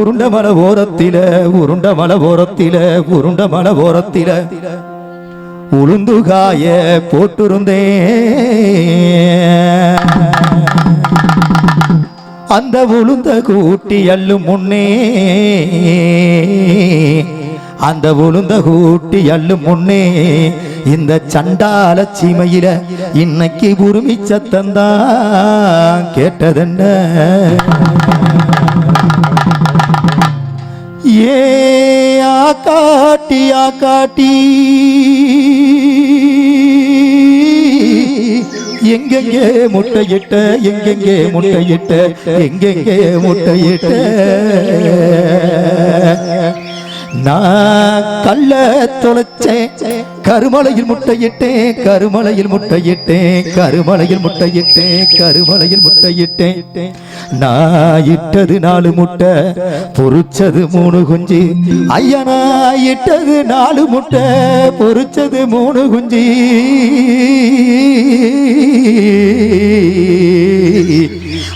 உருண்ட மல ஓரத்தில உருண்ட மல ஓரத்தில உருண்ட மல ஓரத்தில உளுந்து காய போட்டிருந்தேன். அந்த உளுந்த கூட்டி அள்ளும் முன்னே அந்த உளுந்த கூட்டி அள்ளும் முன்னே இந்த சண்டால சீமையில இன்னைக்கு உருமி சத்தந்தான் கேட்டதென்ன? ஏ ஆக்காட்டி ஆக்காட்டி எங்கெங்கே முட்டையிட்ட எங்கெங்கே முட்டையிட்ட எங்கெங்கே முட்டையிட்ட. நான் கல்ல தொலைச்சேன். கருமலையில் முட்டையிட்டேன் கருமலையில் முட்டையிட்டேன் கருமலையில் முட்டையிட்டேன் கருமலையில் முட்டையிட்டேன் நான் இட்டது நாலு முட்டை பொறிச்சது மூணு குஞ்சு. ஐயா நான் இட்டது நாலு முட்டை பொறிச்சது மூணு குஞ்சு.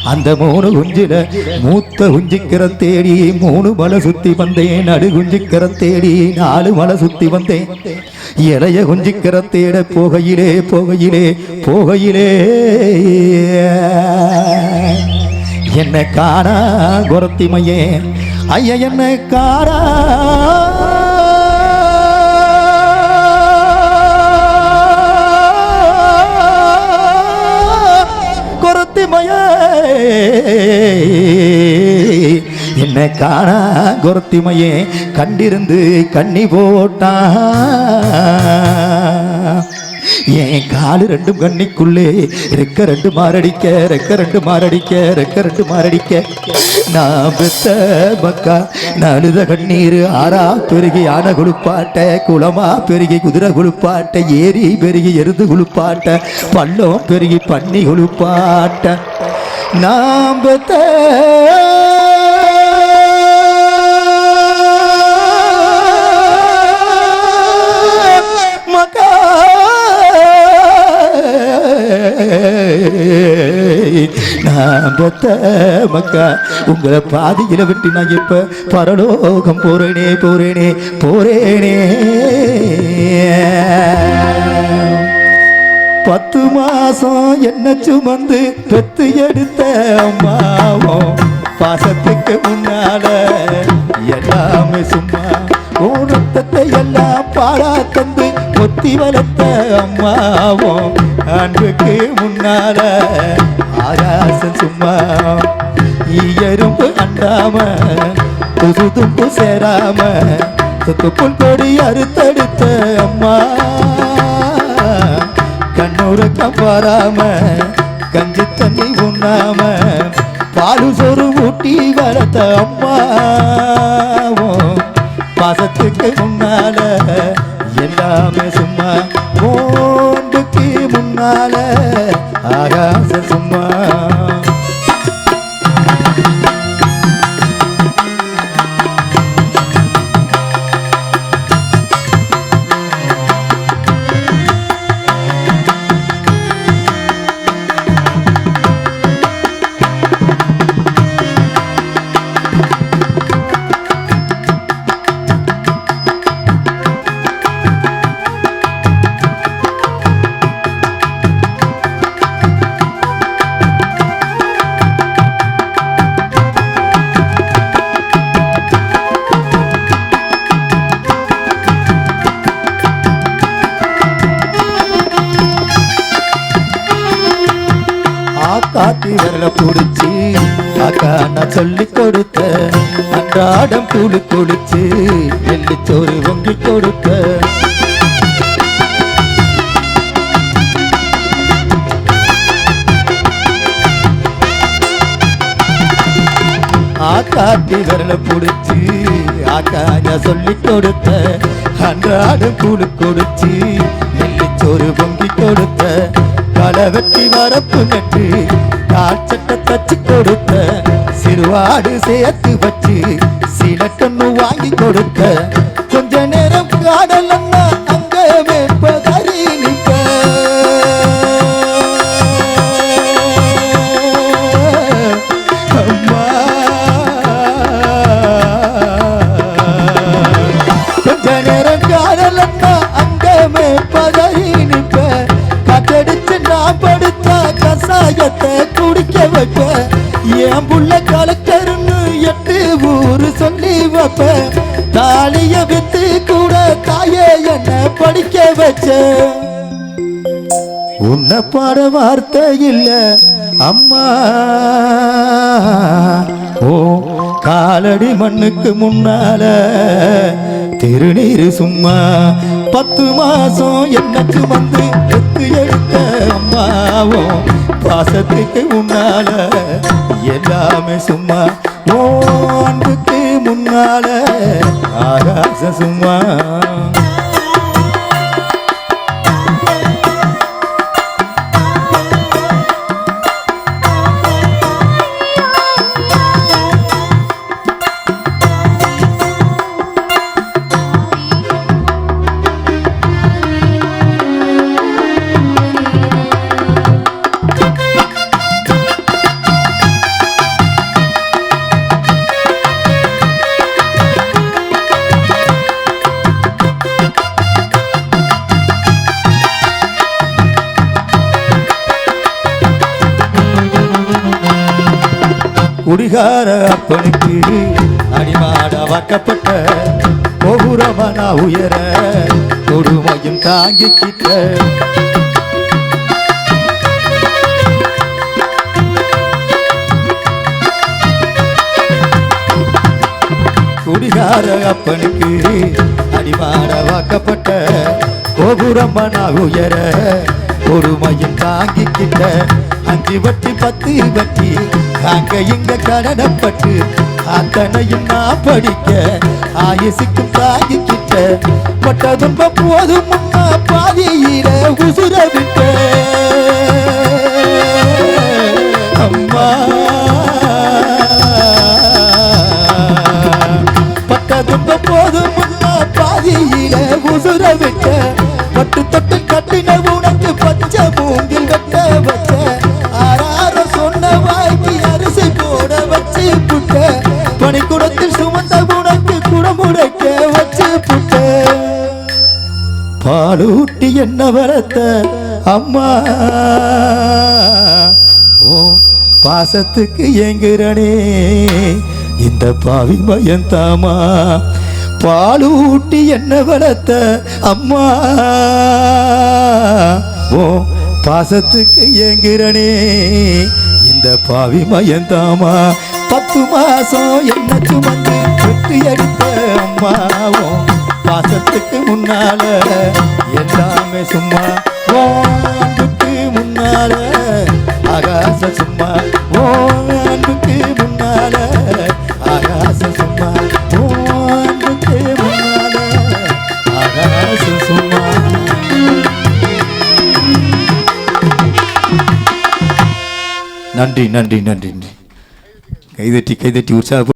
அந்த மூணு குஞ்சில மூத்த குஞ்சிக்கிற தேடி மூணு மலை சுத்தி வந்தேன் நடு குஞ்சிக்கிற தேடி நாலு மலை சுத்தி வந்தேன். இளைய குஞ்சிக்கிற தேட போகையிலே போகையிலே போகையிலே. என்ன காணா குரத்திமையே. ஐய ஐயா என்ன காணா என்ன காணா குரத்திமையே கண்டிருந்து கண்ணி போட்டா. என் காலு ரெண்டும் கண்ணிக்குள்ளே ரெக்க ரெண்டு மாரடிக்க ரெக்க ரெண்டு மாரடிக்க ரெக்க ரெண்டு மாரடிக்க. நான் பெத்த மக்கா நழுத கண்ணீர் ஆறா பெருகி ஆன குளிப்பாட்ட குளமா பெருகி குதிரை குளிப்பாட்ட ஏரி பெருகி எருது குளிப்பாட்ட பள்ளம் பெருகி பன்னி குளிப்பாட்ட. நாம் பெத்த நான் பொத்த மக்கா உங்களை பாதியில விட்டு நான் இப்ப பரலோகம் போறேனே போறேனே போறேனே. பத்து மாசம் என்ன சுமந்து பெத்து எடுத்த அம்மாவும் பாசத்துக்கு முன்னால எல்லாமே சும்மா கொத்தி வளர்த்த அம்மாவும் அன்புக்கு முன்னால ஆகாசம் சும்மா. எறும்பு அண்டாம புது துப்பு சேராம புல் கொடி அறுத்தடுத்த அம்மா. கண்ணுறக்கம் வராம கஞ்சி தண்ணி உண்ணாம பாலு சொரு ஊட்டி வளர்த்த அம்மாவும் பாசத்துக்கு முன்னால አለ አጋዘን ஆக்காட்டி பிடிச்சி அக்கா நான் சொல்லி கொடுத்த அன்றாடம் கூழு குடிச்சு எள்ளுச்சோறு பொங்கி கொடுத்த ஆக்காட்டி வரல பிடிச்சி ஆக்கா நான் சொல்லி கொடுத்த அன்றாடம் கூழு குடிச்சு நெல்லிச்சோறு பொங்கி கொடுத்த. களை வெட்டி வரப்பு நட்டு தச்சு கொடுத்த சிறுவாடு சேர்த்து வச்சு சில கண்ணு வாங்கி கொடுக்க. கொஞ்ச நேரம் காடலன் படிக்க வச்ச. உன்னை பாட வார்த்தை இல்ல அம்மா. ஓ காலடி மண்ணுக்கு முன்னால திருநீர் சும்மா. பத்து மாசம் என்னக்கு வந்து எத்து எடுத்த அம்மாவோ பாசத்துக்கு முன்னால எல்லாமே சும்மா. ஓ அன்புக்கு முன்னால ஆகாச சும்மா. குடிகார அப்பனுக்கு அடிமாட வாக்கப்பட்ட கோபுரமனா உயர கொடுமையும் தாங்கிக்கிட்ட. குடிகார அப்பனுக்கு அடிமாட வாக்கப்பட்ட கோபுரமனா உயர பொறுமையும் தாங்கிக்கிட்ட. அஞ்சு வட்டி பத்து வட்டி. அங்க இங்க கடனப்பட்டு அத்தனையும் நான் படிக்க ஆயுசுக்கும் தாங்கிக்கிட்ட பட்ட துன்பம் போதும் முன்னா பாதியில உசுர விட்ட என்ன வளர்த்த? அம்மா. ஓ பாசத்துக்கு ஏங்குறனே இந்த பாவி மயன் தாமா. பாலூட்டி என்ன வளர்த்த? அம்மா. ஓ பாசத்துக்கு ஏங்குறனே இந்த பாவி மயன் தாமா. பத்து மாசம் என்ன சுமந்து விட்டு எடுத்த அம்மாவும் பாசத்துக்கு முன்னால எல்லாமே சும்மா ஓ அன்புக்கு முன்னால ஆகாச சும்மா ஓ அன்புக்கு முன்னால ஆகாச சும்மா ஓ அன்புக்கு முன்னால ஆகாச சும்மா. நன்றி நன்றி நன்றி கைதட்டி கைதட்டி உற்சாக